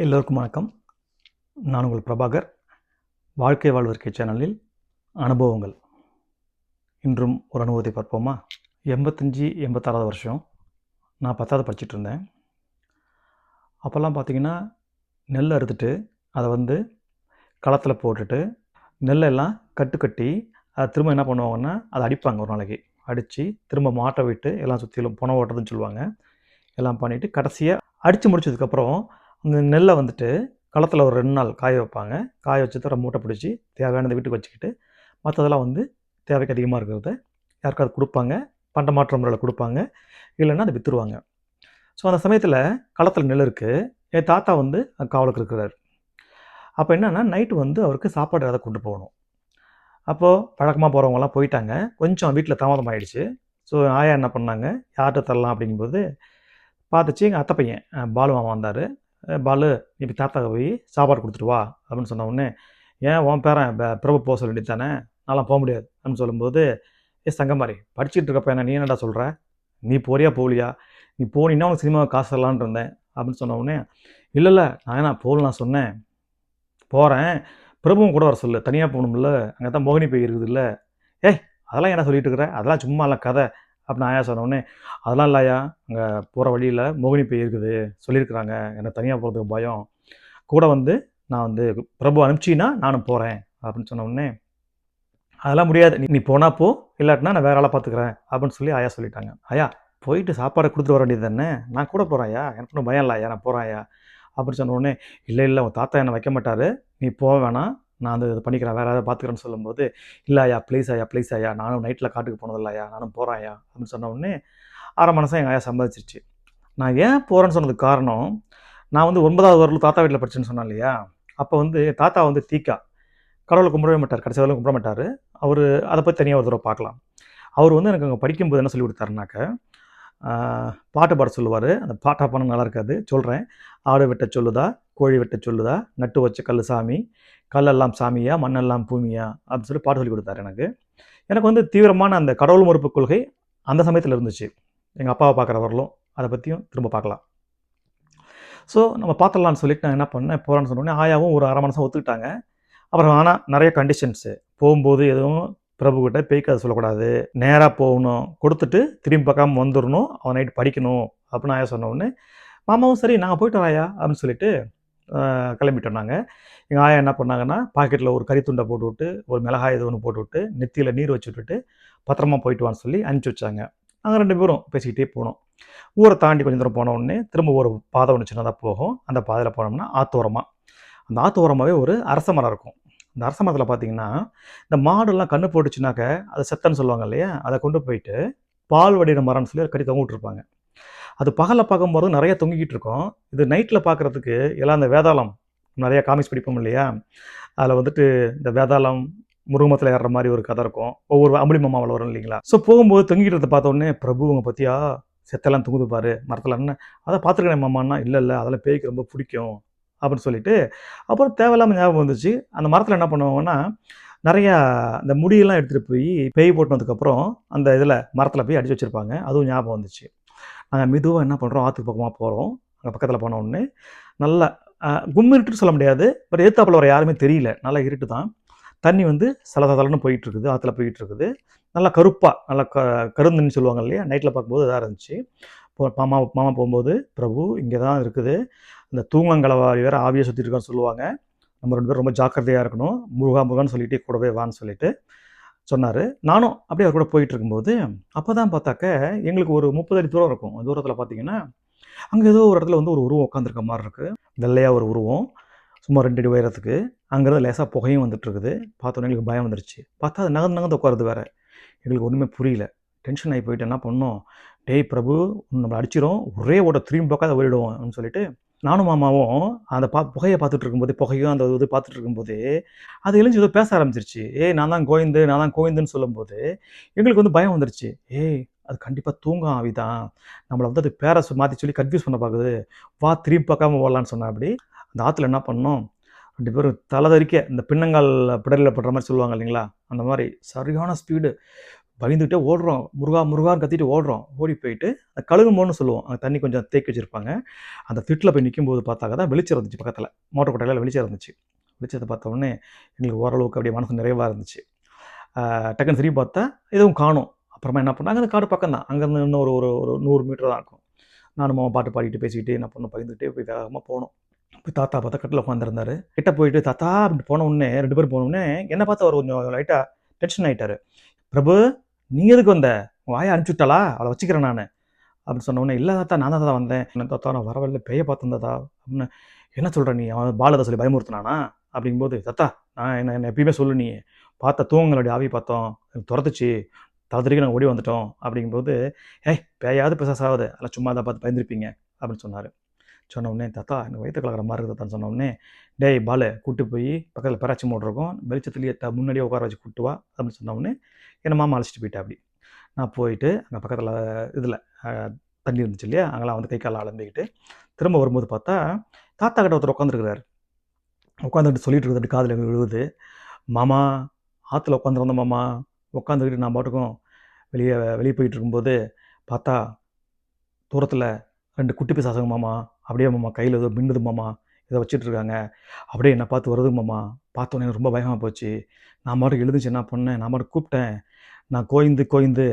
எல்லோருக்கும் வணக்கம். நான் உங்கள் பிரபாகர். வாழ்க்கை வாழ்வதற்கை சேனலில் அனுபவங்கள். இன்றும் ஒரு அனுபவத்தை பார்ப்போமா? எண்பத்தஞ்சி எண்பத்தாறாவது வருஷம். நான் பத்தாவது படிச்சுட்டு இருந்தேன். அப்போல்லாம் பார்த்தீங்கன்னா நெல் அறுத்துட்டு அதை வந்து களத்தில் போட்டுட்டு நெல்லெல்லாம் கட்டு கட்டி அதை திரும்ப என்ன பண்ணுவாங்கன்னா அதை அடிப்பாங்க ஒரு நாளைக்கு. அடித்து திரும்ப மாட்டை விட்டு எல்லாம் சுற்றிலும் புனை ஓட்டுறதுன்னு சொல்லுவாங்க. எல்லாம் பண்ணிவிட்டு கடைசியாக அடித்து முடிச்சதுக்கப்புறம் அந்த நெல்லை வந்துட்டு களத்தில் ஒரு ரெண்டு நாள் காய வைப்பாங்க. காய வச்சு தர மூட்டை பிடிச்சி தேவையானதை வீட்டுக்கு வச்சுக்கிட்டு மற்றதெல்லாம் வந்து தேவைக்கு அதிகமாக இருக்கிறத யாருக்காவது கொடுப்பாங்க. பண்ட மாற்ற முறையில் கொடுப்பாங்க. இல்லைன்னா அதை விற்றுருவாங்க ஸோ அந்த சமயத்தில் களத்தில் நெல் இருக்குது என் தாத்தா வந்து காவலுக்கு இருக்கிறார். அப்போ என்னென்னா நைட்டு வந்து அவருக்கு சாப்பாடு ஏதாவது கொண்டு போகணும். அப்போது பழக்கமாக போகிறவங்கலாம் போயிட்டாங்க. கொஞ்சம் வீட்டில் தாமதம் ஆகிடுச்சு ஸோ ஆயா என்ன பண்ணாங்க? யார்கிட்ட தரலாம் அப்படிங்கும்போது பார்த்துச்சு எங்கள் அத்தை பையன் பாலு மாமா வந்தார். பாலு நீ இப்போ தாத்தாவை போய் சாப்பாடு கொடுத்துட்டு வா அப்படின்னு சொன்ன உடனே ஏன் உன் பேரன் பிரபு போக சொல்ல வேண்டியது தானே? நான்லாம் போக முடியாது அப்படின்னு சொல்லும்போது ஏ சங்கமாரி படிச்சுட்டு இருக்கப்ப என்ன நீ என்னடா சொல்கிற நீ போறியா போகலையா? நீ போனின்னா உனக்கு சினிமாவை காசு தரலான் இருந்தேன் அப்படின்னு சொன்ன உடனே இல்லை இல்லை நான் என்ன போகலாம் நான் சொன்னேன். போகிறேன் பிரபுவும் கூட வர சொல்லு. தனியாக போகணும்ல. அங்கே தான் மோகினி போய் இருக்குதுல்ல ஏய் அதெல்லாம் என்ன சொல்லிட்டு இருக்கிற? அதெல்லாம் சும்மா இல்லை கதை. அப்படின்னு ஆயா சொன்னோடனே அதெல்லாம் இல்லையா அங்கே போகிற வழியில் மோகினி பேய் இருக்குது சொல்லியிருக்கிறாங்க என்னை தனியாக போகிறதுக்கு பயம். கூட வந்து நான் வந்து பிரபு அனுப்பிச்சின்னா நானும் போகிறேன் அப்படின்னு சொன்னோடனே அதெல்லாம் முடியாது நீ நீ போனால் போ இல்லாட்டினா நான் வேற ஆளை பார்த்துக்கிறேன் அப்படின்னு சொல்லி ஆயா சொல்லிட்டாங்க. ஐயா போயிட்டு சாப்பாடை கொடுத்துட்டு வர வேண்டியது தானே நான் கூட போகிறேன் ஐயா எனக்கு ஒன்றும் பயம் இல்லை ஐயா நான் போகிறேன் ஐயா அப்படின்னு சொன்ன உடனே இல்லை இல்லை உன் தாத்தா என்னை வைக்க மாட்டார் நீ போக வேணாம் நான் வந்து இது பண்ணிக்கிறேன் வேறு யாராவது பார்த்துக்கிறேன்னு சொல்லும்போது இல்லை ஐயா ப்ளீஸ் ஐயா ப்ளீஸ் ஐயா நானும் நைட்டில் காட்டுக்கு போனதில்ல ஐயா நானும் போகிறேன் ஐயா அப்படின்னு சொன்ன உடனே அரை மனசம் எங்கள் ஐயா சம்பாதிச்சிருச்சு நான் ஏன் போகிறேன்னு சொன்னதுக்கு காரணம் நான் வந்து ஒன்பதாவது வரலும் தாத்தா வீட்டில் படிச்சேன்னு சொன்னேன் இல்லையா அப்போ வந்து தாத்தா வந்து தீக்கா கடவுளை கும்பிடவே மாட்டார் கடைசி வரலும் கும்பிட மாட்டார். அவர் அதை பற்றி தனியாக ஒரு தடவை பார்க்கலாம். அவர் வந்து எனக்கு அங்கே படிக்கும்போது என்ன சொல்லி கொடுத்தாருனாக்க பாட்டு பாட சொல்லுவார். அந்த பாட்டா பாடம் நல்லா இருக்காது. சொல்கிறேன் ஆடு வெட்ட சொல்லுதா? கோழி வெட்ட சொல்லுதா? நட்டு வச்ச கல் சாமி. கல்லெல்லாம் சாமியா? மண்ணெல்லாம் பூமியா? அப்படின்னு சொல்லி பாட்டு சொல்லி கொடுத்தாரு எனக்கு. எனக்கு வந்து தீவிரமான அந்த கடவுள் மறுப்பு கொள்கை அந்த சமயத்தில் இருந்துச்சு. எங்கள் அப்பாவை பார்க்குற வரலும். அதை பற்றியும் திரும்ப பார்க்கலாம். ஸோ நம்ம பார்த்துடலாம்னு சொல்லிட்டு நான் என்ன பண்ணேன்? போகிறேன்னு சொன்னோடனே ஆயாவும் ஒரு அரை மனசம் ஒத்துக்கிட்டாங்க. அப்புறம் ஆனால் நிறைய கண்டிஷன்ஸு போகும்போது எதுவும் பிரபுக்கிட்ட பேய் கதை சொல்லக்கூடாது. நேராக போகணும். கொடுத்துட்டு திரும்பி பார்க்காம வந்துடணும் அவன் நைட்டு படிக்கணும். அப்படின்னு ஆயா சொன்ன உடனே மாமாவும் சரி நாங்கள் போயிட்டு ஆயா அப்படின்னு சொல்லிட்டு கிளம்பிட்டோம் நாங்கள் எங்கள் ஆயா என்ன பண்ணாங்கன்னா பாக்கெட்டில் ஒரு கறி துண்டை போட்டு விட்டு ஒரு மிளகாய் இது ஒன்று போட்டு விட்டு நெத்தியில் நீர் வச்சு விட்டுட்டு பத்திரமா போயிட்டு வான்னு சொல்லி அனுப்பிச்சி வச்சாங்க. நாங்கள் ரெண்டு பேரும் பேசிக்கிட்டே போனோம். ஊரை தாண்டி கொஞ்சம் தூரம் போன உடனே திரும்ப ஒரு பாதை ஒன்று சின்னதாக போகும். அந்த பாதையில் போனோம்னா ஆத்தோரமாக அந்த ஆத்தோரமாகவே ஒரு அரச மரம் இருக்கும். இந்த அரச மரத்தில் பார்த்தீங்கன்னா இந்த மாடெல்லாம் கண்ணு போட்டுச்சுனாக்க அதை செத்தன்னு சொல்லுவாங்க இல்லையா? அதை கொண்டு போயிட்டு பால் வடிகிற மரம்னு சொல்லி அதை கட்டி தொங்க விட்டுருப்பாங்க. அது பகலில் பார்க்கும்போது நிறைய தொங்கிக்கிட்டு இருக்கும். இது நைட்டில் பார்க்குறதுக்கு எல்லாம் அந்த வேதாளம் நிறையா காமிக்ஸ் படிப்போம் இல்லையா? அதில் வந்துட்டு இந்த வேதாளம் முருகமத்தில் ஏறுற மாதிரி ஒரு கதை இருக்கும். ஒவ்வொரு அம்புலி மாமாவில் வரும் இல்லைங்களா? ஸோ போகும்போது தொங்கிக்கிறத பார்த்தோன்னே உடனே பிரபு பற்றியா செத்தெல்லாம் தொங்குது பாரு மரத்தில் என்ன? அதை பார்த்துருக்கேன் மாமான்னா இல்லை இல்லை அதெல்லாம் பேய்க்கு ரொம்ப பிடிக்கும். அப்படின்னு சொல்லிட்டு அப்புறம் தேவையில்லாமல் ஞாபகம் வந்துச்சு. அந்த மரத்தில் என்ன பண்ணுவாங்கன்னா நிறையா அந்த முடியெல்லாம் எடுத்துகிட்டு போய் பேய் போட்டுனதுக்கப்புறம் அந்த இதில் மரத்தில் போய் அடித்து வச்சுருப்பாங்க. அதுவும் ஞாபகம் வந்துச்சு. நாங்கள் மெதுவாக என்ன பண்ணுறோம் ஆற்றுக்கு பக்கமாக போகிறோம் அங்கே பக்கத்தில் போனோடனே நல்லா கும்மிருட்டுன்னு இருட்டுன்னு சொல்ல முடியாது. பட் எதிர்த்தாப்புல வர யாருமே தெரியல. நல்லா இருட்டு தான். தண்ணி வந்து சலசலன்னு போயிட்டு இருக்குது ஆற்றுல போயிட்டுருக்குது. நல்லா கருப்பாக நல்லா க கருந்துன்னு சொல்லுவாங்க இல்லையா? நைட்டில் பார்க்கும்போது இதாக இருந்துச்சு. மாமா மாமா போகும்போது பிரபு இங்கே தான் இருக்குது. இந்த தூங்கங்கலவாரி வேறு ஆவியை சுற்றிட்டு இருக்கான்னு சொல்லுவாங்க. நம்ம ரெண்டு பேரும் ரொம்ப ஜாக்கிரதையாக இருக்கணும். முருகா முருகான்னு சொல்லிட்டு கூடவே வான்னு சொல்லிட்டு சொன்னார். நானும் அப்படியே அவர் கூட போயிட்டு இருக்கும்போது அப்போ தான் பார்த்தாக்க எங்களுக்கு ஒரு முப்பது அடி தூரம் இருக்கும். தூரத்தில் பார்த்தீங்கன்னா அங்கே ஏதோ ஒரு இடத்துல வந்து ஒரு உருவம் உட்காந்துருக்க மாதிரி இருக்குது வெள்ளையாக ஒரு உருவம். சும்மா ரெண்டு அடி உயரத்துக்கு. அங்கேருந்து லேசாக புகையும் வந்துட்டு இருக்குது பார்த்தோன்னே எங்களுக்கு பயம் வந்துருச்சு. பார்த்தா அது நகர்ந்து நகர்ந்து உட்காருது வேறு. எங்களுக்கு ஒன்றுமே புரியல. டென்ஷன் ஆகி போயிட்டு என்ன பண்ணோம்? டேய் பிரபு நம்மளை அடிச்சிடும் ஒரே ஓட திரும்பி பார்க்காத ஓடிடுவோம். அப்படின்னு சொல்லிட்டு நானும் மாமாவும் அந்த பா புகையை பார்த்துட்டு இருக்கும்போது புகையும் அந்த இது பார்த்துட்டு இருக்கும்போது அது எழுஞ்சி ஏதோ பேச ஆரம்பிச்சிருச்சு. ஏய் நான் தான் கோவிந்து நான் தான் கோவிந்துன்னு சொல்லும்போது எங்களுக்கு வந்து பயம் வந்துருச்சு. ஏய் அது கண்டிப்பாக தூங்கும் அவிதான் நம்மளை வந்து அது பேரை மாற்றி சொல்லி கன்ஃபியூஸ் பண்ண பார்க்குது. வா திரும்பி பார்க்காம ஓடலான்னு சொன்னா அப்படி அந்த ஆற்றுல என்ன பண்ணோம்? ரெண்டு பேரும் தலை தறிக்க இந்த பின்னங்கால் பிடரில் படுற மாதிரி சொல்லுவாங்க இல்லைங்களா? அந்த மாதிரி சரியான ஸ்பீடு பயந்துக்கிட்டே ஓடுறோம். முருகா முருகான்னு கத்திட்டு ஓடுறோம். ஓடி போயிட்டு அந்த கழுகுமோன்னு சொல்லுவோம். அங்கே தண்ணி கொஞ்சம் தேக்கி வச்சுருப்பாங்க. அந்த திட்டில் போய் நிற்கும் போது பார்த்தாக்க தான் வெளிச்சம் இருந்துச்சு பக்கத்தில். மோட்டர் கொட்டையில் வெளிச்சம் இருந்துச்சு. வெளிச்சத்தை பார்த்த உடனே எங்களுக்கு ஓரளவுக்கு அப்படியே மனசு நிறைவாக இருந்துச்சு. டக்குன்னு திரும்பி பார்த்தா எதுவும் காணும். அப்புறமா என்ன பண்ணாங்க அந்த காடு பக்கம் தான். அங்கேருந்து இன்னும் ஒரு ஒரு ஒரு நூறு மீட்டர் தான் இருக்கும். நானும் மாமா பாட்டு பாடிட்டு பேசிக்கிட்டு என்ன பண்ண பகிர்ந்துக்கிட்டே போய் வேகமாக போனோம். போய் தாத்தா பார்த்தா கட்டில் உட்காந்துருந்தாரு கிட்ட போயிட்டு தாத்தா அப்படின்னு போன உடனே ரெண்டு பேரும் போன உடனே என்ன பார்த்து அவர் கொஞ்சம் லைட்டாக டென்ஷன் ஆகிட்டார் பிரபு நீ எதுக்கு வந்த? உன் வாயை அனுப்பிச்சு விட்டாளா? அவளை வச்சுக்கிறேன் நான். அப்படின்னு சொன்ன உடனே இல்லை தாத்தா நான் தான் வந்தேன். என்ன தாத்தா நான் வரவில்லை பேய பார்த்துருந்ததா அப்படின்னு என்ன சொல்கிற நீ? அவன் பாலதை சொல்லி பயமுறுத்தினானா? அப்படிங்கும்போது தத்தா நான் என்ன என்ன எப்பயுமே சொல்லு நீ. பார்த்த தூங்கங்களுடைய ஆவி பார்த்தோம். எனக்கு துரத்துச்சு. தரத்துக்கு நாங்கள் ஓடி வந்துட்டோம். அப்படிங்கும்போது ஏய் பேயாவது பிசாசாவது. அதெல்லாம் சும்மா தான் பார்த்து பயந்துருப்பீங்க. அப்படின்னு சொன்னார். சொன்னோடனே தாத்தா எனக்கு வயிற்று கலக்கிற மாதிரி இருக்குது? தாத்தான்னு சொன்ன டேய் பாலு கூட்டு போய் பக்கத்தில் பெராச்சி மோட் இருக்கும். வெளிச்சத்துலேயே த முன்னாடியே உட்கார வச்சு கூட்டு வா அப்படின்னு சொன்னோடனே என்னை மாமா அழைச்சிட்டு போயிட்டா அப்படி. நான் போயிட்டு அங்கே பக்கத்தில் இதில் தண்ணி இருந்துச்சு இல்லையா? அங்கெல்லாம் வந்து கை காலில் அலம்பிக்கிட்டு திரும்ப வரும்போது பார்த்தா தாத்தா கிட்ட ஒருத்தர் உட்காந்துருக்கிறார் உட்காந்துக்கிட்டு சொல்லிட்டு இருக்குது அப்படி காதில் விழுவுது மாமா ஆற்றுல உட்காந்துருந்தோம் மாமா. உட்காந்துக்கிட்டு நான் பாட்டுக்கும் வெளியே வெளியே போயிட்டு இருக்கும்போது பார்த்தா தூரத்தில் ரெண்டு குட்டி பிசாசுங்க மாமா. அப்படியே மாமா கையில் ஏதோ மின்னுது மாமா. இதை வச்சிட்ருக்காங்க அப்படியே என்னை பார்த்து வருது மாமா. பார்த்தோன்னே எனக்கு ரொம்ப பயமாக போச்சு. நான் மட்டும் எழுந்துச்சு என்ன பண்ணேன்? நான் மட்டும் கூப்பிட்டேன். நான் கோயந்து கோயந்து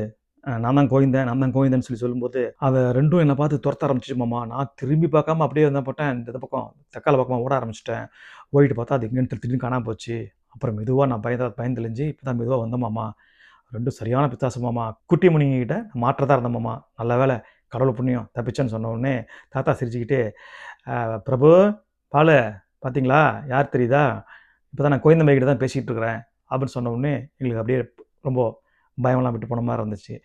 நான் தான் கோயந்தேன் நான் தான் கோயந்தேன்னு சொல்லி சொல்லும்போது அதை ரெண்டும் என்னை பார்த்து துரத்த ஆரம்பிச்சிச்சு மாமா. நான் திரும்பி பார்க்காம அப்படியே என்ன போட்டேன். இந்த பக்கம் தக்கால பக்கமாக ஓட ஆரம்பிச்சிட்டேன். ஓடிட்டு பார்த்தா அது எங்கேன்னு திடீர்னு காணாமல் போச்சு. அப்புறம் மெதுவாக நான் பயந்த பயந்தெளிஞ்சு இப்போ தான் மெதுவாக வந்தேன் மாமா. ரெண்டும் சரியான பித்தாசம் மாமா. குட்டி மணிகிட்ட மாற்றதாக இருந்தேன் மாமா. நல்ல வேலை கடவுள் புண்ணியம் தப்பிச்சேன்னு சொன்ன உடனே தாத்தா சிரிச்சுக்கிட்டு பிரபு பாலு பார்த்தீங்களா யார் தெரியுதா? இப்போ தான் நான் கோயந்தமைக்கிட்ட தான் பேசிகிட்டு இருக்கிறேன் அப்படின்னு சொன்ன உடனே எங்களுக்கு அப்படியே ரொம்ப பயமெல்லாம் விட்டு போன மாதிரி இருந்துச்சு.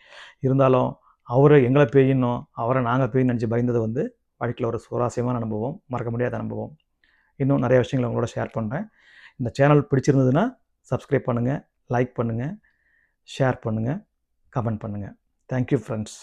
இருந்தாலும் அவரை எங்களை பேயினோம் அவரை நாங்கள் பேய் நினச்சி பயந்தது வந்து வாழ்க்கையில் ஒரு சுவாரஸ்யமான அனுபவம் மறக்க முடியாத அனுபவம். இன்னும் நிறைய விஷயங்களை உங்களோட ஷேர் பண்ணுறேன் இந்த சேனல் பிடிச்சிருந்ததுன்னா சப்ஸ்கிரைப் பண்ணுங்கள் லைக் பண்ணுங்கள் ஷேர் பண்ணுங்கள் கமெண்ட் பண்ணுங்கள் தேங்க்யூ ஃப்ரெண்ட்ஸ்